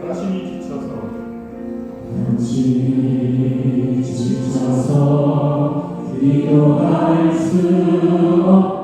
당신이 지쳐서. 당신이 지쳐서 기도할 수 없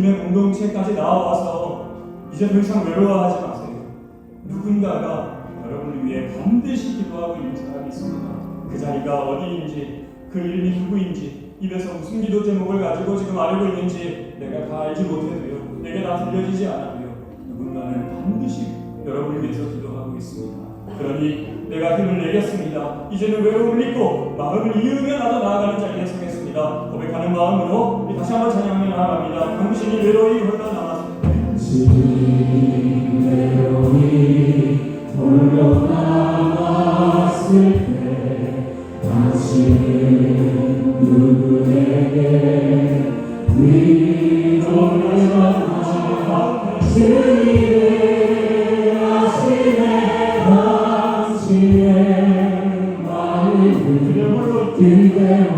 믿음의 공동체까지 나와서 이제 더 이상 외로워하지 마세요. 누군가가 여러분을 위해 반드시 기도하고 있는 사람이 있습니다. 그 자리가 어디인지, 그 이름이 누구인지, 입에서 무슨 기도 제목을 가지고 지금 알고 있는지 내가 다 알지 못해도요. 내게 다 들려지지 않아도요. 누군가는 반드시 여러분을 위해서 기도하고 있습니다. 그러니 내가 힘을 내겠습니다. 이제는 외로움을 잊고 마음을 이으며 나도 나아가는 자리에 서겠습니다. 고백하는 마음으로 다시 한번 찬양하며 나아갑니다. 당신이 외로이 때 당신이 외로이 남았을 때 당신은 누구에게 그냥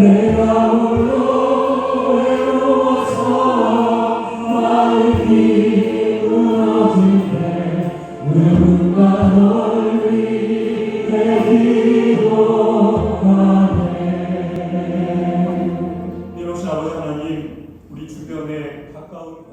내가 하나님 우리 주변에 가까운